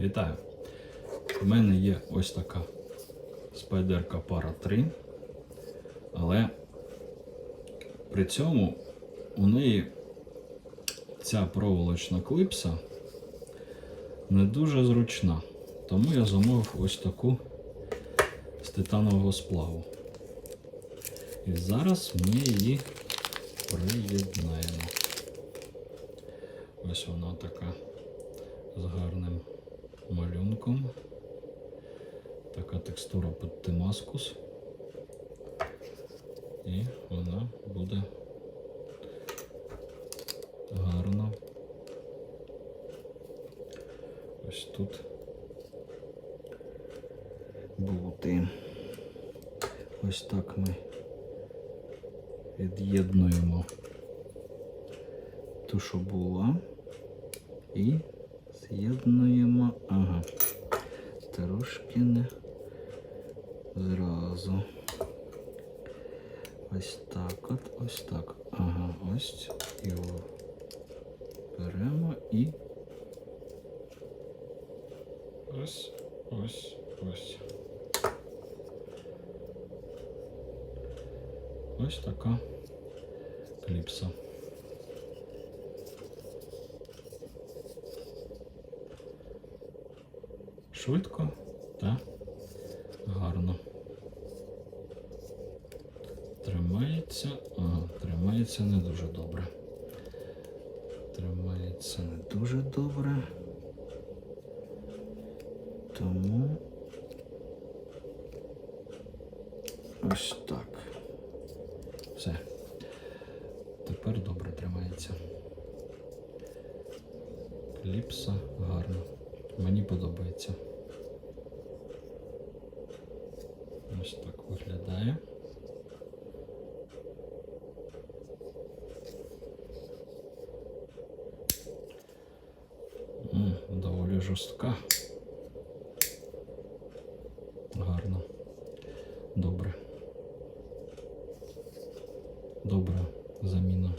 Вітаю! У мене є ось така спайдерка пара 3, але при цьому у неї ця проволочна клипса не дуже зручна. Тому я замовив ось таку з титанового сплаву. І зараз ми її приєднаємо. Ось вона така з гарним малюнком. Така текстура під тимаскус. І вона буде гарно. Ось тут бути. Ось так ми від'єднуємо ту, що була, і з'єднуємо. Ага. Трошки не зразу. Ось так от, ось так. Ага, ось його беремо і ось, ось, ось. Ось така кліпса. Швидко та гарно. Тримається, ага, тримається не дуже добре. Тримається не дуже добре. Тому ось так. Все. Тепер добре тримається. Кліпса гарно. Мені подобається. Ось так виглядає. М, Доволі жорстка. Гарно. Добре. Добра заміна.